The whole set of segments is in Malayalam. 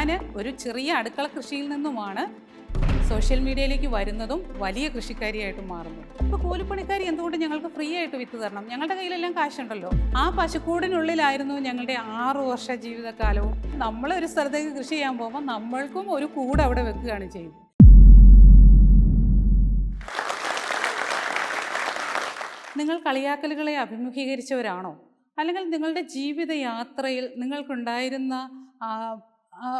ഞാൻ ഒരു ചെറിയ അടുക്കള കൃഷിയിൽ നിന്നുമാണ് സോഷ്യൽ മീഡിയയിലേക്ക് വരുന്നതും വലിയ കൃഷിക്കാരിയായിട്ട് മാറുന്നു ഇപ്പോൾ കൂലിപ്പണിക്കാരി എന്തുകൊണ്ട് ഞങ്ങൾക്ക് ഫ്രീ ആയിട്ട് വിത്ത് തരണം? ഞങ്ങളുടെ കയ്യിലെല്ലാം കാശുണ്ടല്ലോ. ആ പശുക്കൂടിനുള്ളിലായിരുന്നു ഞങ്ങളുടെ ആറു വർഷ ജീവിതകാലവും. നമ്മൾ ഒരു സ്ഥലത്തേക്ക് കൃഷി ചെയ്യാൻ പോകുമ്പോൾ നമ്മൾക്കും ഒരു കൂട് അവിടെ വെക്കുകയാണ് ചെയ്യുന്നത്. നിങ്ങൾ കളിയാക്കലുകളെ അഭിമുഖീകരിച്ചവരാണോ? അല്ലെങ്കിൽ നിങ്ങളുടെ ജീവിതയാത്രയിൽ നിങ്ങൾക്കുണ്ടായിരുന്ന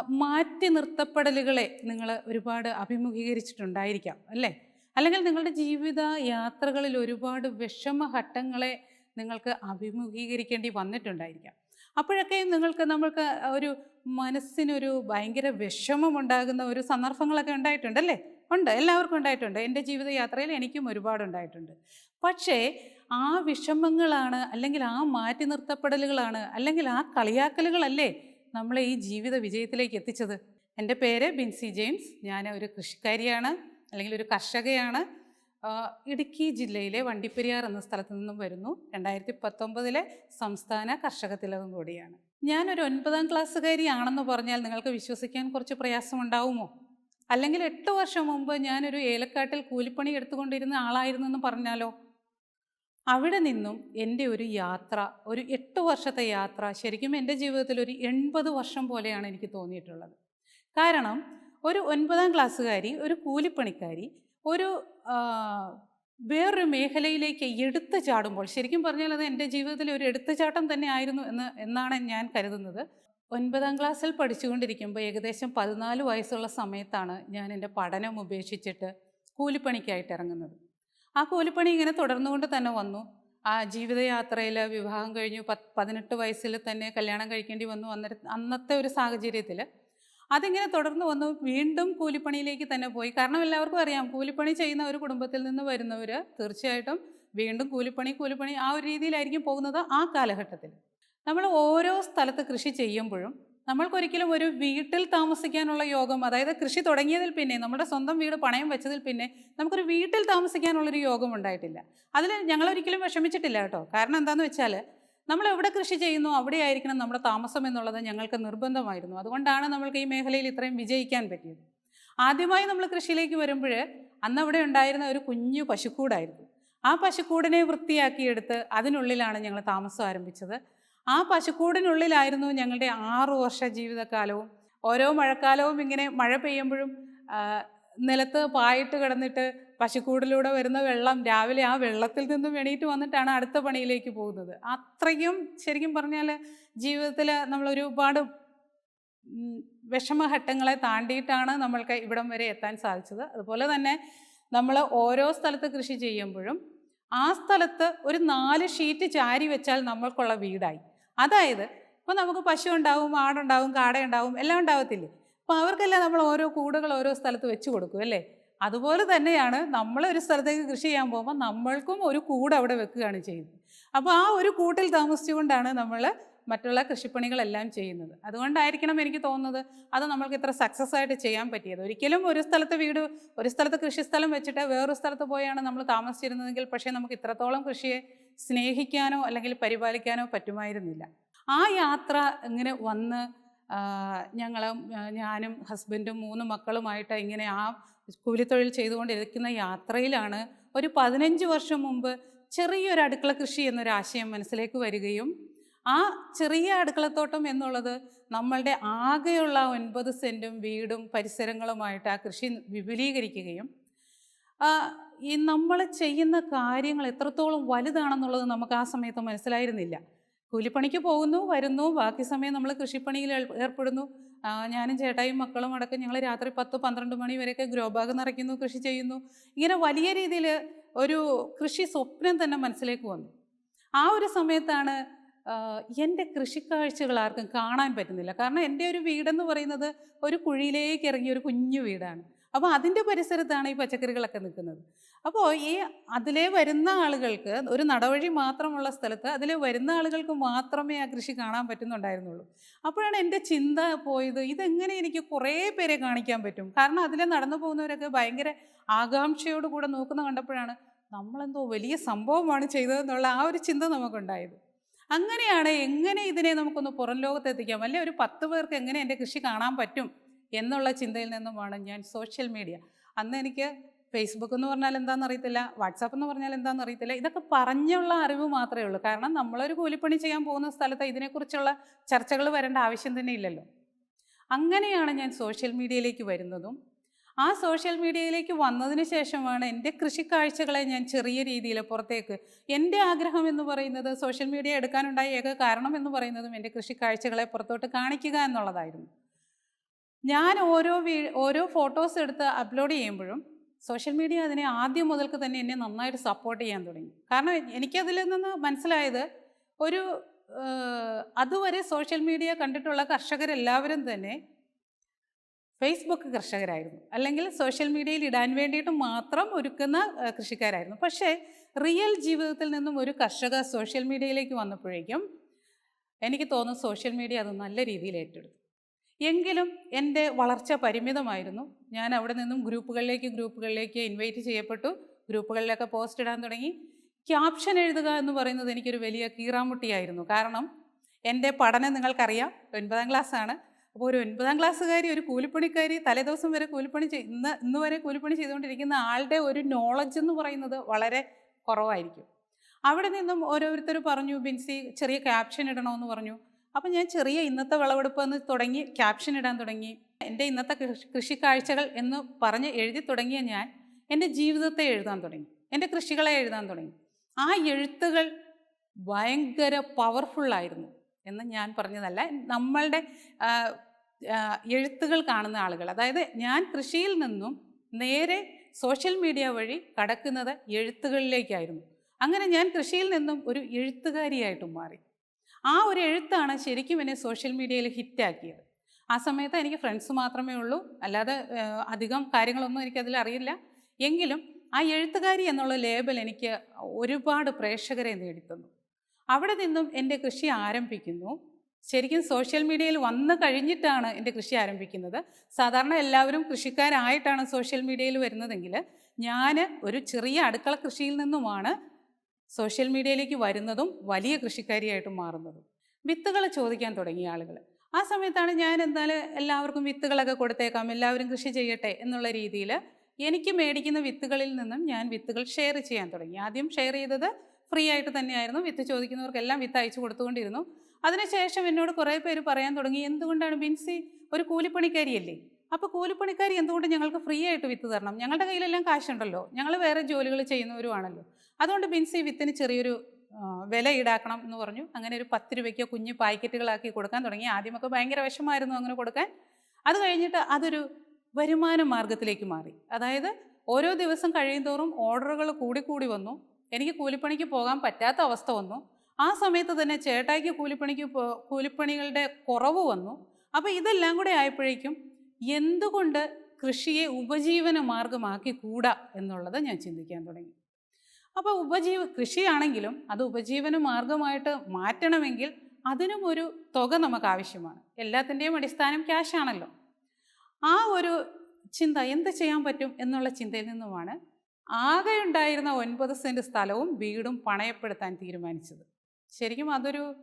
മാറ്റി നിർത്തപ്പെടലുകളെ നിങ്ങൾ ഒരുപാട് അഭിമുഖീകരിച്ചിട്ടുണ്ടായിരിക്കാം അല്ലേ? അല്ലെങ്കിൽ നിങ്ങളുടെ ജീവിത യാത്രകളിൽ ഒരുപാട് വിഷമഘട്ടങ്ങളെ നിങ്ങൾക്ക് അഭിമുഖീകരിക്കേണ്ടി വന്നിട്ടുണ്ടായിരിക്കാം. അപ്പോഴൊക്കെ നിങ്ങൾക്ക് നമ്മൾക്ക് ഒരു മനസ്സിനൊരു ഭയങ്കര വിഷമമുണ്ടാകുന്ന ഒരു സന്ദർഭങ്ങളൊക്കെ ഉണ്ടായിട്ടുണ്ടല്ലേ ഉണ്ട് എല്ലാവർക്കും ഉണ്ടായിട്ടുണ്ട്. എന്റെ ജീവിതയാത്രയിൽ എനിക്കും ഒരുപാട് ഉണ്ടായിട്ടുണ്ട്. പക്ഷേ ആ വിഷമങ്ങളാണ് അല്ലെങ്കിൽ ആ മാറ്റി നിർത്തപ്പെടലുകളാണ് അല്ലെങ്കിൽ ആ കളിയാക്കലുകളല്ലേ നമ്മളെ ഈ ജീവിത വിജയത്തിലേക്ക് എത്തിച്ചത്. എന്റെ പേര് ബിൻസി ജെയിംസ്. ഞാൻ ഒരു കൃഷിക്കാരിയാണ് അല്ലെങ്കിൽ ഒരു കർഷകയാണ്. ഇടുക്കി ജില്ലയിലെ വണ്ടിപ്പെരിയാർ എന്ന സ്ഥലത്തു നിന്നും വരുന്നു. രണ്ടായിരത്തി പത്തൊമ്പതിലെ സംസ്ഥാന കർഷക തിലകം കൂടിയാണ് ഞാനൊരു ഒൻപതാം ക്ലാസ്സുകാരിയാണെന്ന് പറഞ്ഞാൽ നിങ്ങൾക്ക് വിശ്വസിക്കാൻ കുറച്ച് പ്രയാസമുണ്ടാവുമോ? അല്ലെങ്കിൽ എട്ട് വർഷം മുമ്പ് ഞാനൊരു ഏലക്കാട്ടിൽ കൂലിപ്പണി എടുത്തുകൊണ്ടിരുന്ന ആളായിരുന്നു എന്ന് പറഞ്ഞാലോ? അവിടെ നിന്നും എന്റെ ഒരു യാത്ര ഒരു എട്ട് വർഷത്തെ യാത്ര ശരിക്കും എന്റെ ജീവിതത്തിൽ ഒരു എൺപത് വർഷം പോലെയാണ് എനിക്ക് തോന്നിയിട്ടുള്ളത്. കാരണം ഒരു ഒൻപതാം ക്ലാസ്സുകാരി ഒരു കൂലിപ്പണിക്കാരി ഒരു വേറൊരു മേഖലയിലേക്ക് എടുത്തു ചാടുമ്പോൾ ശരിക്കും പറഞ്ഞാൽ അത് എന്റെ ജീവിതത്തിൽ ഒരു എടുത്തുചാട്ടം തന്നെ ആയിരുന്നു എന്ന് എന്നാണ് ഞാൻ കരുതുന്നത്. ഒൻപതാം ക്ലാസ്സിൽ പഠിച്ചുകൊണ്ടിരിക്കുമ്പോൾ ഏകദേശം പതിനാല് വയസ്സുള്ള സമയത്താണ് ഞാൻ എന്റെ പഠനം ഉപേക്ഷിച്ചിട്ട് കൂലിപ്പണിക്കായിട്ട് ഇറങ്ങുന്നത്. ആ കൂലിപ്പണി ഇങ്ങനെ തുടർന്നുകൊണ്ട് തന്നെ വന്നു. ആ ജീവിതയാത്രയിൽ വിവാഹം കഴിഞ്ഞു പത്ത് പതിനെട്ട് വയസ്സിൽ തന്നെ കല്യാണം കഴിക്കേണ്ടി വന്നു അന്നേര അന്നത്തെ ഒരു സാഹചര്യത്തിൽ അതിങ്ങനെ തുടർന്ന് വന്നു വീണ്ടും കൂലിപ്പണിയിലേക്ക് തന്നെ പോയി. കാരണം എല്ലാവർക്കും അറിയാം കൂലിപ്പണി ചെയ്യുന്ന ഒരു കുടുംബത്തിൽ നിന്ന് വരുന്നവർ തീർച്ചയായിട്ടും വീണ്ടും കൂലിപ്പണി കൂലിപ്പണി ആ ഒരു രീതിയിലായിരിക്കും പോകുന്നത് ആ കാലഘട്ടത്തിൽ നമ്മൾ ഓരോ സ്ഥലത്ത് കൃഷി ചെയ്യുമ്പോഴും നമ്മൾക്കൊരിക്കലും ഒരു വീട്ടിൽ താമസിക്കാനുള്ള യോഗം അതായത് കൃഷി തുടങ്ങിയതിൽ പിന്നെ നമ്മുടെ സ്വന്തം വീട് പണയം വെച്ചതിൽ പിന്നെ നമുക്കൊരു വീട്ടിൽ താമസിക്കാനുള്ളൊരു യോഗം ഉണ്ടായിട്ടില്ല. അതിൽ ഞങ്ങളൊരിക്കലും വിഷമിച്ചിട്ടില്ല കേട്ടോ. കാരണം എന്താണെന്ന് വെച്ചാൽ നമ്മൾ എവിടെ കൃഷി ചെയ്യുന്നു അവിടെ ആയിരിക്കണം നമ്മുടെ താമസം എന്നുള്ളത് ഞങ്ങൾക്ക് നിർബന്ധമായിരുന്നു. അതുകൊണ്ടാണ് നമ്മൾക്ക് ഈ മേഖലയിൽ ഇത്രയും വിജയിക്കാൻ പറ്റിയത്. ആദ്യമായി നമ്മൾ കൃഷിയിലേക്ക് വരുമ്പോൾ അന്ന് അവിടെ ഉണ്ടായിരുന്ന ഒരു കുഞ്ഞു പശുക്കൂടായിരുന്നു. ആ പശുക്കൂടിനെ വൃത്തിയാക്കിയെടുത്ത് അതിനുള്ളിലാണ് ഞങ്ങൾ താമസം ആരംഭിച്ചത്. ആ പശുക്കൂടിനുള്ളിലായിരുന്നു ഞങ്ങളുടെ ആറു വർഷ ജീവിതകാലവും. ഓരോ മഴക്കാലവും ഇങ്ങനെ മഴ പെയ്യുമ്പോഴും നിലത്ത് പായിട്ട് കിടന്നിട്ട് പശുക്കൂടിലൂടെ വരുന്ന വെള്ളം രാവിലെ ആ വെള്ളത്തിൽ നിന്നും എണീറ്റ് വന്നിട്ടാണ് അടുത്ത പണിയിലേക്ക് പോകുന്നത്. അത്രയും ശരിക്കും പറഞ്ഞാൽ ജീവിതത്തിൽ നമ്മൾ ഒരുപാട് വിഷമഘട്ടങ്ങളെ താണ്ടിയിട്ടാണ് നമ്മൾക്ക് ഇവിടം വരെ എത്താൻ സാധിച്ചത്. അതുപോലെ തന്നെ നമ്മൾ ഓരോ സ്ഥലത്ത് കൃഷി ചെയ്യുമ്പോഴും ആ സ്ഥലത്ത് ഒരു നാല് ഷീറ്റ് ചാരി വെച്ചാൽ നമ്മൾക്കുള്ള വീടായി. അതായത് ഇപ്പോൾ നമുക്ക് പശു ഉണ്ടാവും ആടുണ്ടാവും കാടയുണ്ടാവും എല്ലാം ഉണ്ടാവത്തില്ലേ? അപ്പോൾ അവർക്കെല്ലാം നമ്മൾ ഓരോ കൂടുകൾ ഓരോ സ്ഥലത്ത് വെച്ച് കൊടുക്കും അല്ലേ? അതുപോലെ തന്നെയാണ് നമ്മൾ ഒരു സ്ഥലത്തേക്ക് കൃഷി ചെയ്യാൻ പോകുമ്പോൾ നമ്മൾക്കും ഒരു കൂട് അവിടെ വെക്കുകയാണ് ചെയ്യുന്നത്. അപ്പോൾ ആ ഒരു കൂട്ടിൽ താമസിച്ചുകൊണ്ടാണ് നമ്മൾ മറ്റുള്ള കൃഷിപ്പണികളെല്ലാം ചെയ്യുന്നത്. അതുകൊണ്ടായിരിക്കണം എനിക്ക് തോന്നുന്നത് അത് നമ്മൾക്ക് ഇത്ര സക്സസ് ആയിട്ട് ചെയ്യാൻ പറ്റിയത്. ഒരിക്കലും ഒരു സ്ഥലത്ത് വീട് ഒരു സ്ഥലത്ത് കൃഷിസ്ഥലം വെച്ചിട്ട് വേറൊരു സ്ഥലത്ത് പോയാണ് നമ്മൾ താമസിച്ചിരുന്നതെങ്കിൽ പക്ഷേ നമുക്ക് ഇത്രത്തോളം കൃഷിയെ സ്നേഹിക്കാനോ അല്ലെങ്കിൽ പരിപാലിക്കാനോ പറ്റുമായിരുന്നില്ല. ആ യാത്ര ഇങ്ങനെ വന്ന് ഞങ്ങൾ ഞാനും ഹസ്ബൻഡും മൂന്ന് മക്കളുമായിട്ട് ഇങ്ങനെ ആ കൂലിത്തൊഴിൽ ചെയ്തുകൊണ്ടിരിക്കുന്ന യാത്രയിലാണ് ഒരു പതിനഞ്ച് വർഷം മുമ്പ് ചെറിയൊരു അടുക്കള കൃഷി എന്നൊരു ആശയം മനസ്സിലേക്ക് വരികയും ആ ചെറിയ അടുക്കളത്തോട്ടം എന്നുള്ളത് നമ്മളുടെ ആകെയുള്ള ഒൻപത് സെന്റും വീടും പരിസരങ്ങളുമായിട്ട് ആ കൃഷി വിപുലീകരിക്കുകയും ഈ നമ്മൾ ചെയ്യുന്ന കാര്യങ്ങൾ എത്രത്തോളം വലുതാണെന്നുള്ളത് നമുക്ക് ആ സമയത്ത് മനസ്സിലായിരുന്നില്ല. കൂലിപ്പണിക്ക് പോകുന്നു വരുന്നു ബാക്കി സമയം നമ്മൾ കൃഷിപ്പണിയിൽ ഏർപ്പെടുന്നു. ഞാനും ചേട്ടായും മക്കളും അടക്കം ഞങ്ങൾ രാത്രി പത്ത് പന്ത്രണ്ട് മണി വരെയൊക്കെ ഗ്രോ ബാഗ് നിറയ്ക്കുന്നു കൃഷി ചെയ്യുന്നു. ഇങ്ങനെ വലിയ രീതിയിൽ ഒരു കൃഷി സ്വപ്നം തന്നെ മനസ്സിലേക്ക് വന്നു. ആ ഒരു സമയത്താണ് എന്റെ കൃഷിക്കാഴ്ചകൾ ആർക്കും കാണാൻ പറ്റുന്നില്ല. കാരണം എന്റെ ഒരു വീടെന്ന് പറയുന്നത് ഒരു കുഴിയിലേക്ക് ഇറങ്ങിയ ഒരു കുഞ്ഞു വീടാണ്. അപ്പോൾ അതിന്റെ പരിസരത്താണ് ഈ പച്ചക്കറികളൊക്കെ നിൽക്കുന്നത്. അപ്പോൾ ഈ അതിലേ വരുന്ന ആളുകൾക്ക് ഒരു നടവഴി മാത്രമുള്ള സ്ഥലത്ത് അതിലെ വരുന്ന ആളുകൾക്ക് മാത്രമേ ആ കൃഷി കാണാൻ പറ്റുന്നുണ്ടായിരുന്നുള്ളൂ. അപ്പോഴാണ് എന്റെ ചിന്ത പോയത് ഇതെങ്ങനെ എനിക്ക് കുറേ പേരെ കാണിക്കാൻ പറ്റും? കാരണം അതിലെ നടന്നു പോകുന്നവരൊക്കെ ഭയങ്കര ആകാംക്ഷയോട് കൂടെ നോക്കുന്ന കണ്ടപ്പോഴാണ് നമ്മളെന്തോ വലിയ സംഭവമാണ് ചെയ്തതെന്നുള്ള ആ ഒരു ചിന്ത നമുക്കുണ്ടായത്. അങ്ങനെയാണ് എങ്ങനെ ഇതിനെ നമുക്കൊന്ന് പുറം ലോകത്ത് എത്തിക്കാം? അല്ലെ ഒരു പത്ത് പേർക്ക് എങ്ങനെ എന്റെ കൃഷി കാണാൻ പറ്റും? എന്നുള്ള ചിന്തയിൽ നിന്നും നിന്നുമാണ് ഞാൻ സോഷ്യൽ മീഡിയ. അന്ന് എനിക്ക് ഫേസ്ബുക്ക് എന്ന് പറഞ്ഞാൽ എന്താണെന്ന് അറിയത്തില്ല വാട്സാപ്പ് എന്ന് പറഞ്ഞാൽ എന്താണെന്ന് അറിയത്തില്ല ഇതൊക്കെ പറഞ്ഞുള്ള അറിവ് മാത്രമേ ഉള്ളൂ. കാരണം നമ്മളൊരു കൂലിപ്പണി ചെയ്യാൻ പോകുന്ന സ്ഥലത്ത് ഇതിനെക്കുറിച്ചുള്ള ചർച്ചകൾ വരേണ്ട ആവശ്യം തന്നെ ഇല്ലല്ലോ. അങ്ങനെയാണ് ഞാൻ സോഷ്യൽ മീഡിയയിലേക്ക് വരുന്നതും. ആ സോഷ്യൽ മീഡിയയിലേക്ക് വന്നതിന് ശേഷമാണ് എന്റെ കൃഷിക്കാഴ്ചകളെ ഞാൻ ചെറിയ രീതിയിൽ പുറത്തേക്ക് എന്റെ ആഗ്രഹം എന്ന് പറയുന്നത് സോഷ്യൽ മീഡിയ എടുക്കാനുണ്ടായ ഏക കാരണം എന്ന് പറയുന്നതും എന്റെ കൃഷിക്കാഴ്ചകളെ പുറത്തോട്ട് കാണിക്കുക എന്നുള്ളതായിരുന്നു. ഞാൻ ഓരോ വീ ഓരോ ഫോട്ടോസ് എടുത്ത് അപ്ലോഡ് ചെയ്യുമ്പോഴും സോഷ്യൽ മീഡിയ അതിനെ ആദ്യം മുതൽക്ക് തന്നെ എന്നെ നന്നായിട്ട് സപ്പോർട്ട് ചെയ്യാൻ തുടങ്ങി. കാരണം എനിക്കതിൽ നിന്ന് മനസ്സിലായത് ഒരു അതുവരെ സോഷ്യൽ മീഡിയ കണ്ടിട്ടുള്ള കർഷകരെല്ലാവരും തന്നെ ഫേസ്ബുക്ക് കർഷകരായിരുന്നു. അല്ലെങ്കിൽ സോഷ്യൽ മീഡിയയിൽ ഇടാൻ വേണ്ടിയിട്ട് മാത്രം ഒരുക്കുന്ന കൃഷിക്കാരായിരുന്നു. പക്ഷേ റിയൽ ജീവിതത്തിൽ നിന്നും ഒരു കർഷക സോഷ്യൽ മീഡിയയിലേക്ക് വന്നപ്പോഴേക്കും എനിക്ക് തോന്നുന്നു സോഷ്യൽ മീഡിയ അത് നല്ല രീതിയിൽ ഏറ്റെടുത്തു. എങ്കിലും എന്റെ വളർച്ച പരിമിതമായിരുന്നു. ഞാൻ അവിടെ നിന്നും ഗ്രൂപ്പുകളിലേക്ക് ഗ്രൂപ്പുകളിലേക്ക് ഇൻവൈറ്റ് ചെയ്യപ്പെട്ടു. ഗ്രൂപ്പുകളിലൊക്കെ പോസ്റ്റ് ഇടാൻ തുടങ്ങി. ക്യാപ്ഷൻ എഴുതുക എന്ന് പറയുന്നത് എനിക്കൊരു വലിയ കീറാമുട്ടിയായിരുന്നു. കാരണം എന്റെ പഠനം നിങ്ങൾക്കറിയാം. ഒൻപതാം ക്ലാസ്സാണ് അപ്പോൾ ഒരു ഒൻപതാം ക്ലാസ്സുകാരി ഒരു കൂലിപ്പണിക്കാരി തലേദിവസം വരെ കൂലിപ്പണി ചെയ് ഇന്ന് ഇന്ന് വരെ കൂലിപ്പണി ചെയ്തുകൊണ്ടിരിക്കുന്ന ആളുടെ ഒരു നോളജ് എന്ന് പറയുന്നത് വളരെ കുറവായിരിക്കും. അവിടെ നിന്നും ഓരോരുത്തർ പറഞ്ഞു ബിൻസി ചെറിയ ക്യാപ്ഷൻ ഇടണമെന്ന് പറഞ്ഞു. അപ്പം ഞാൻ ചെറിയ ഇന്നത്തെ വിളവെടുപ്പ് എന്ന് തുടങ്ങി ക്യാപ്ഷൻ ഇടാൻ തുടങ്ങി. എന്റെ ഇന്നത്തെ കൃഷി കൃഷിക്കാഴ്ചകൾ എന്ന് പറഞ്ഞ് എഴുതി തുടങ്ങിയ ഞാൻ എന്റെ ജീവിതത്തെ എഴുതാൻ തുടങ്ങി. എന്റെ കൃഷികളെ എഴുതാൻ തുടങ്ങി. ആ എഴുത്തുകൾ ഭയങ്കര പവർഫുള്ളായിരുന്നു എന്ന് ഞാൻ പറഞ്ഞതല്ല. നമ്മളുടെ എഴുത്തുകൾ കാണുന്ന ആളുകൾ. അതായത് ഞാൻ കൃഷിയിൽ നിന്നും നേരെ സോഷ്യൽ മീഡിയ വഴി കടക്കുന്നത് എഴുത്തുകളിലേക്കായിരുന്നു. അങ്ങനെ ഞാൻ കൃഷിയിൽ നിന്നും ഒരു എഴുത്തുകാരിയായിട്ടും മാറി. ആ ഒരു എഴുത്താണ് ശരിക്കും എന്നെ സോഷ്യൽ മീഡിയയിൽ ഹിറ്റാക്കിയത്. ആ സമയത്ത് എനിക്ക് ഫ്രണ്ട്സ് മാത്രമേ ഉള്ളൂ. അല്ലാതെ അധികം കാര്യങ്ങളൊന്നും എനിക്കതിൽ അറിയില്ല. എങ്കിലും ആ എഴുത്തുകാരി എന്നുള്ള ലേബൽ എനിക്ക് ഒരുപാട് പ്രേക്ഷകരെ നേടിത്തന്നു. അവിടെ നിന്നും എന്റെ കൃഷി ആരംഭിക്കുന്നു. ശരിക്കും സോഷ്യൽ മീഡിയയിൽ വന്നു കഴിഞ്ഞിട്ടാണ് എന്റെ കൃഷി ആരംഭിക്കുന്നത്. സാധാരണ എല്ലാവരും കൃഷിക്കാരായിട്ടാണ് സോഷ്യൽ മീഡിയയിൽ വരുന്നതെങ്കിൽ ഞാൻ ഒരു ചെറിയ അടുക്കള കൃഷിയിൽ നിന്നുമാണ് സോഷ്യൽ മീഡിയയിലേക്ക് വരുന്നതും വലിയ കൃഷിക്കാരിയായിട്ട് മാറുന്നതും. വിത്തുകൾ ചോദിക്കാൻ തുടങ്ങിയ ആളുകൾ. ആ സമയത്താണ് ഞാൻ എന്തായാലും എല്ലാവർക്കും വിത്തുകളൊക്കെ കൊടുത്തേക്കാം എല്ലാവരും കൃഷി ചെയ്യട്ടെ എന്നുള്ള രീതിയിൽ എനിക്ക് മേടിക്കുന്ന വിത്തുകളിൽ നിന്നും ഞാൻ വിത്തുകൾ ഷെയർ ചെയ്യാൻ തുടങ്ങി. ആദ്യം ഷെയർ ചെയ്തത് ഫ്രീ ആയിട്ട് തന്നെയായിരുന്നു. വിത്ത് ചോദിക്കുന്നവർക്കെല്ലാം വിത്ത് അയച്ചു കൊടുത്തുകൊണ്ടിരുന്നു. അതിനുശേഷം എന്നോട് കുറേ പേര് പറയാൻ തുടങ്ങി. എന്തുകൊണ്ടാണ് ബിൻസി ഒരു കൂലിപ്പണിക്കാരിയല്ലേ? അപ്പോൾ കൂലിപ്പണിക്കാരി എന്തുകൊണ്ട് ഞങ്ങൾക്ക് ഫ്രീ ആയിട്ട് വിത്ത് തരണം? ഞങ്ങളുടെ കയ്യിലെല്ലാം കാശുണ്ടല്ലോ. ഞങ്ങൾ വേറെ ജോലികൾ ചെയ്യുന്നവരുമാണല്ലോ. അതുകൊണ്ട് ബിൻസി വിത്തിന് ചെറിയൊരു വില ഈടാക്കണം എന്ന് പറഞ്ഞു. അങ്ങനെ ഒരു പത്ത് രൂപയ്ക്കോ കുഞ്ഞ് പാക്കറ്റുകളാക്കി കൊടുക്കാൻ തുടങ്ങി. ആദ്യമൊക്കെ ഭയങ്കര വിഷമായിരുന്നു അങ്ങനെ കൊടുക്കാൻ. അത് കഴിഞ്ഞിട്ട് അതൊരു വരുമാന മാർഗത്തിലേക്ക് മാറി. അതായത് ഓരോ ദിവസം കഴിയുന്തോറും ഓർഡറുകൾ കൂടിക്കൂടി വന്നു. എനിക്ക് കൂലിപ്പണിക്ക് പോകാൻ പറ്റാത്ത അവസ്ഥ വന്നു. ആ സമയത്ത് തന്നെ ചേട്ടായിക്ക് കൂലിപ്പണിക്ക് കൂലിപ്പണികളുടെ കുറവ് വന്നു. അപ്പോൾ ഇതെല്ലാം കൂടെ ആയപ്പോഴേക്കും എന്തുകൊണ്ട് കൃഷിയെ ഉപജീവന മാർഗമാക്കി കൂടാ എന്നുള്ളത് ഞാൻ ചിന്തിക്കാൻ തുടങ്ങി. അപ്പോൾ ഉപജീവ കൃഷിയാണെങ്കിലും അത് ഉപജീവന മാർഗമായിട്ട് മാറ്റണമെങ്കിൽ അതിനും ഒരു തുക നമുക്ക് ആവശ്യമാണ്. എല്ലാത്തിന്റെയും അടിസ്ഥാനം ക്യാഷ് ആണല്ലോ. ആ ഒരു ചിന്ത എന്ത് ചെയ്യാൻ പറ്റും എന്നുള്ള ചിന്തയിൽ നിന്നുമാണ് ആകെ ഉണ്ടായിരുന്ന ഒൻപത് സെന്റ് സ്ഥലവും വീടും പണയപ്പെടുത്താൻ തീരുമാനിച്ചത്. ശരിക്കും അതൊരു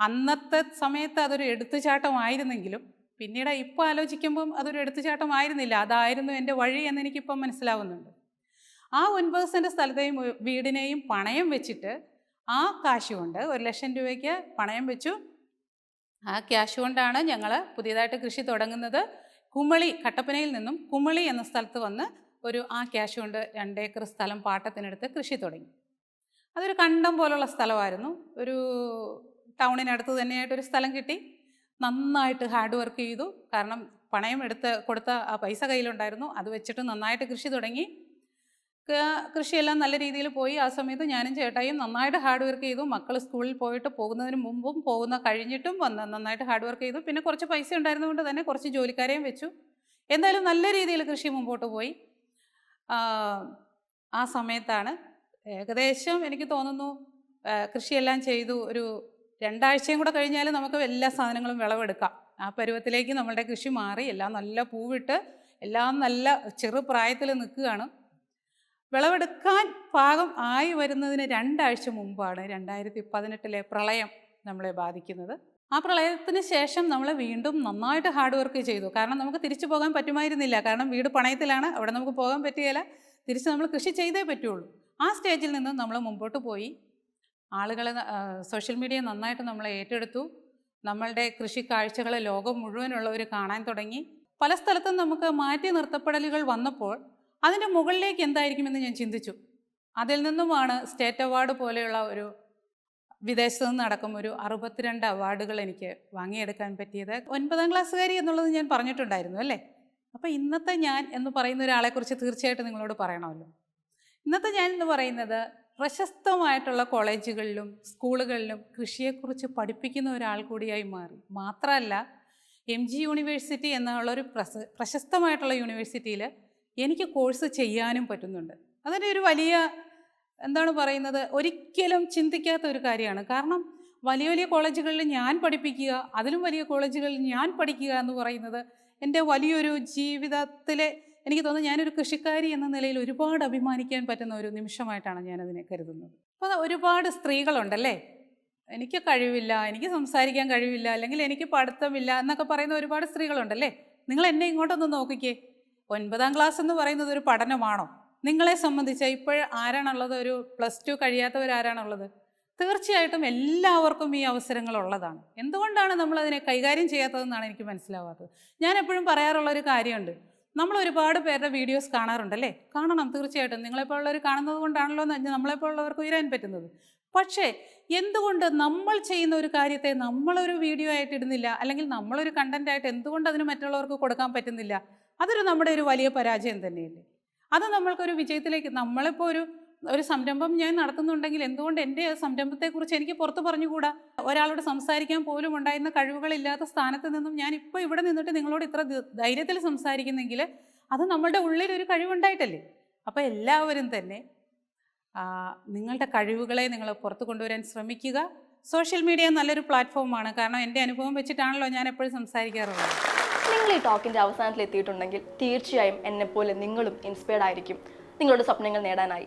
അന്നത്തെ സമയത്ത് അതൊരു എടുത്തുചാട്ടമായിരുന്നെങ്കിലും പിന്നീട് ഇപ്പോൾ ആലോചിക്കുമ്പം അതൊരു എടുത്തുചാട്ടമായിരുന്നില്ല. അതായിരുന്നു എന്റെ വഴി എന്ന് എനിക്കിപ്പം മനസ്സിലാവുന്നുണ്ട്. ആ ഒൻപത് സെന്റ് സ്ഥലത്തെയും വീടിനെയും പണയം വെച്ചിട്ട് ആ കാശ് കൊണ്ട് ഒരു ലക്ഷം രൂപയ്ക്ക് പണയം വെച്ചു. ആ ക്യാഷ് കൊണ്ടാണ് ഞങ്ങൾ പുതിയതായിട്ട് കൃഷി തുടങ്ങുന്നത്. കുമളി കട്ടപ്പനയിൽ നിന്നും കുമളി എന്ന സ്ഥലത്ത് വന്ന് ഒരു ആ ക്യാഷ് കൊണ്ട് രണ്ടേക്കർ സ്ഥലം പാട്ടത്തിനെടുത്ത് കൃഷി തുടങ്ങി. അതൊരു കണ്ടം പോലുള്ള സ്ഥലമായിരുന്നു. ഒരു ടൗണിനടുത്ത് തന്നെയായിട്ടൊരു സ്ഥലം കിട്ടി. നന്നായിട്ട് ഹാർഡ് വർക്ക് ചെയ്തു. കാരണം പണയം എടുത്ത് കൊടുത്ത ആ പൈസ കയ്യിലുണ്ടായിരുന്നു. അത് വെച്ചിട്ട് നന്നായിട്ട് കൃഷി തുടങ്ങി. കൃഷിയെല്ലാം നല്ല രീതിയിൽ പോയി. ആ സമയത്ത് ഞാനും ചേട്ടായും നന്നായിട്ട് ഹാർഡ് വർക്ക് ചെയ്തു. മക്കൾ സ്കൂളിൽ പോയിട്ട് പോകുന്നതിന് മുമ്പും പോകുന്ന കഴിഞ്ഞിട്ടും വന്ന് നന്നായിട്ട് ഹാർഡ് വർക്ക് ചെയ്തു. പിന്നെ കുറച്ച് പൈസ ഉണ്ടായിരുന്നതുകൊണ്ട് തന്നെ കുറച്ച് ജോലിക്കാരെയും വെച്ചു. എന്തായാലും നല്ല രീതിയിൽ കൃഷി മുമ്പോട്ട് പോയി. ആ, സമയത്താണ് ഏകദേശം എനിക്ക് തോന്നുന്നു കൃഷിയെല്ലാം ചെയ്തു ഒരു രണ്ടാഴ്ചയും കൂടെ കഴിഞ്ഞാൽ നമുക്ക് എല്ലാ സാധനങ്ങളും വിളവെടുക്കാം. ആ പരുവത്തിലേക്ക് നമ്മളുടെ കൃഷി മാറി എല്ലാം നല്ല പൂവിട്ട് എല്ലാം നല്ല ചെറുപ്രായത്തിൽ നിൽക്കുകയാണ്. വിളവെടുക്കാൻ പാകം ആയി വരുന്നതിന് രണ്ടാഴ്ച മുമ്പാണ് രണ്ടായിരത്തി പതിനെട്ടിലെ പ്രളയം നമ്മളെ ബാധിക്കുന്നത്. ആ പ്രളയത്തിന് ശേഷം നമ്മൾ വീണ്ടും നന്നായിട്ട് ഹാർഡ് വർക്ക് ചെയ്തു. കാരണം നമുക്ക് തിരിച്ചു പോകാൻ പറ്റുമായിരുന്നില്ല. കാരണം വീട് പണയത്തിലാണ് അവിടെ നമുക്ക് പോകാൻ പറ്റുകയില്ല. തിരിച്ച് നമ്മൾ കൃഷി ചെയ്തേ പറ്റുള്ളൂ. ആ സ്റ്റേജിൽ നിന്ന് നമ്മൾ മുമ്പോട്ട് പോയി. ആളുകളെ സോഷ്യൽ മീഡിയ നന്നായിട്ട് നമ്മളെ ഏറ്റെടുത്തു. നമ്മളുടെ കൃഷി കാഴ്ചകളെ ലോകം മുഴുവനുള്ളവർ കാണാൻ തുടങ്ങി. പല സ്ഥലത്തും നമുക്ക് മാറ്റി നിർത്തപ്പെടലുകൾ വന്നപ്പോൾ അതിന്റെ മുകളിലേക്ക് എന്തായിരിക്കുമെന്ന് ഞാൻ ചിന്തിച്ചു. അതിൽ നിന്നുമാണ് സ്റ്റേറ്റ് അവാർഡ് പോലെയുള്ള ഒരു വിദേശത്ത് നിന്ന് അടക്കം ഒരു അറുപത്തിരണ്ട് അവാർഡുകൾ എനിക്ക് വാങ്ങിയെടുക്കാൻ പറ്റിയത്. ഒൻപതാം ക്ലാസ്സുകാരി എന്നുള്ളത് ഞാൻ പറഞ്ഞിട്ടുണ്ടായിരുന്നു അല്ലേ? അപ്പോൾ ഇന്നത്തെ ഞാൻ എന്ന് പറയുന്ന ഒരാളെക്കുറിച്ച് തീർച്ചയായിട്ടും നിങ്ങളോട് പറയണമല്ലോ. ഇന്നത്തെ ഞാൻ എന്ന് പറയുന്നത് പ്രശസ്തമായിട്ടുള്ള കോളേജുകളിലും സ്കൂളുകളിലും കൃഷിയെക്കുറിച്ച് പഠിപ്പിക്കുന്ന ഒരാൾ കൂടിയായി മാറി. മാത്രമല്ല എം ജി യൂണിവേഴ്സിറ്റി എന്നുള്ളൊരു പ്രശ പ്രശസ്തമായിട്ടുള്ള യൂണിവേഴ്സിറ്റിയിൽ എനിക്ക് കോഴ്സ് ചെയ്യാനും പറ്റുന്നുണ്ട്. അതിന്റെ ഒരു വലിയ എന്താണ് പറയുന്നത് ഒരിക്കലും ചിന്തിക്കാത്ത ഒരു കാര്യമാണ്. കാരണം വലിയ വലിയ കോളേജുകളിൽ ഞാൻ പഠിപ്പിക്കുക അതിലും വലിയ കോളേജുകളിൽ ഞാൻ പഠിക്കുക എന്ന് പറയുന്നത് എന്റെ വലിയൊരു ജീവിതത്തിലെ എനിക്ക് തോന്നുന്നു ഞാനൊരു കൃഷിക്കാരി എന്ന നിലയിൽ ഒരുപാട് അഭിമാനിക്കാൻ പറ്റുന്ന ഒരു നിമിഷമായിട്ടാണ് ഞാനതിനെ കരുതുന്നത്. അപ്പോൾ ഒരുപാട് സ്ത്രീകളുണ്ടല്ലേ? എനിക്ക് കഴിവില്ല എനിക്ക് സംസാരിക്കാൻ കഴിവില്ല അല്ലെങ്കിൽ എനിക്ക് പഠിത്തമില്ല എന്നൊക്കെ പറയുന്ന ഒരുപാട് സ്ത്രീകളുണ്ടല്ലേ? നിങ്ങൾ എന്നെ ഇങ്ങോട്ടൊന്ന് നോക്കിക്കേ. ഒൻപതാം ക്ലാസ് എന്ന് പറയുന്നത് ഒരു പഠനമാണോ? നിങ്ങളെ സംബന്ധിച്ച് ഇപ്പോൾ ആരാണുള്ളത്? ഒരു പ്ലസ് ടു കഴിയാത്തവരാരാണുള്ളത് തീർച്ചയായിട്ടും എല്ലാവർക്കും ഈ അവസരങ്ങൾ ഉള്ളതാണ് എന്തുകൊണ്ടാണ് നമ്മൾ അതിനെ കൈകാര്യം ചെയ്യാത്തതെന്നാണ് എനിക്ക് മനസ്സിലാവാത്തത്. ഞാൻ എപ്പോഴും പറയാറുള്ള ഒരു കാര്യമുണ്ട്. നമ്മൾ ഒരുപാട് പേരുടെ വീഡിയോസ് കാണാറുണ്ടല്ലേ? കാണണം തീർച്ചയായിട്ടും. നിങ്ങളെപ്പോലുള്ളവർ കാണുന്നത് കൊണ്ടാണല്ലോ നമ്മളെപ്പോലുള്ളവർക്ക് ഉയരാൻ പറ്റുന്നത്. പക്ഷേ എന്തുകൊണ്ട് നമ്മൾ ചെയ്യുന്ന ഒരു കാര്യത്തെ നമ്മളൊരു വീഡിയോ ആയിട്ട് ഇടുന്നില്ല? അല്ലെങ്കിൽ നമ്മളൊരു കണ്ടന്റ് ആയിട്ട് എന്തുകൊണ്ട് അതിന് മറ്റുള്ളവർക്ക് കൊടുക്കാൻ പറ്റുന്നില്ല? അതൊരു നമ്മുടെ ഒരു വലിയ പരാജയം തന്നെയല്ലേ? അത് നമ്മൾക്കൊരു വിജയത്തിലേക്ക് നമ്മളിപ്പോൾ ഒരു ഒരു സംരംഭം ഞാൻ നടത്തുന്നുണ്ടെങ്കിൽ എന്തുകൊണ്ട് എന്റെ സംരംഭത്തെക്കുറിച്ച് എനിക്ക് പുറത്ത് പറഞ്ഞുകൂടാ? ഒരാളോട് സംസാരിക്കാൻ പോലും ഉണ്ടായിരുന്ന കഴിവുകളില്ലാത്ത സ്ഥാനത്ത് നിന്നും ഞാൻ ഇപ്പോൾ ഇവിടെ നിന്നിട്ട് നിങ്ങളോട് ഇത്ര ധൈര്യത്തിൽ സംസാരിക്കുന്നെങ്കിൽ അത് നമ്മളുടെ ഒരു കഴിവുണ്ടായിട്ടല്ലേ? അപ്പോൾ എല്ലാവരും തന്നെ നിങ്ങളുടെ കഴിവുകളെ നിങ്ങൾ പുറത്ത് കൊണ്ടുവരാൻ ശ്രമിക്കുക. സോഷ്യൽ മീഡിയ നല്ലൊരു പ്ലാറ്റ്ഫോമാണ്. കാരണം എന്റെ അനുഭവം വെച്ചിട്ടാണല്ലോ ഞാൻ എപ്പോഴും സംസാരിക്കാറുള്ളത്. നിങ്ങൾ ഈ ടോക്കിന്റെ അവസാനത്തിൽ എത്തിയിട്ടുണ്ടെങ്കിൽ തീർച്ചയായും എന്നെപ്പോലെ നിങ്ങളും ഇൻസ്പയർഡ് ആയിരിക്കും. നിങ്ങളുടെ സ്വപ്നങ്ങൾ നേടാനായി.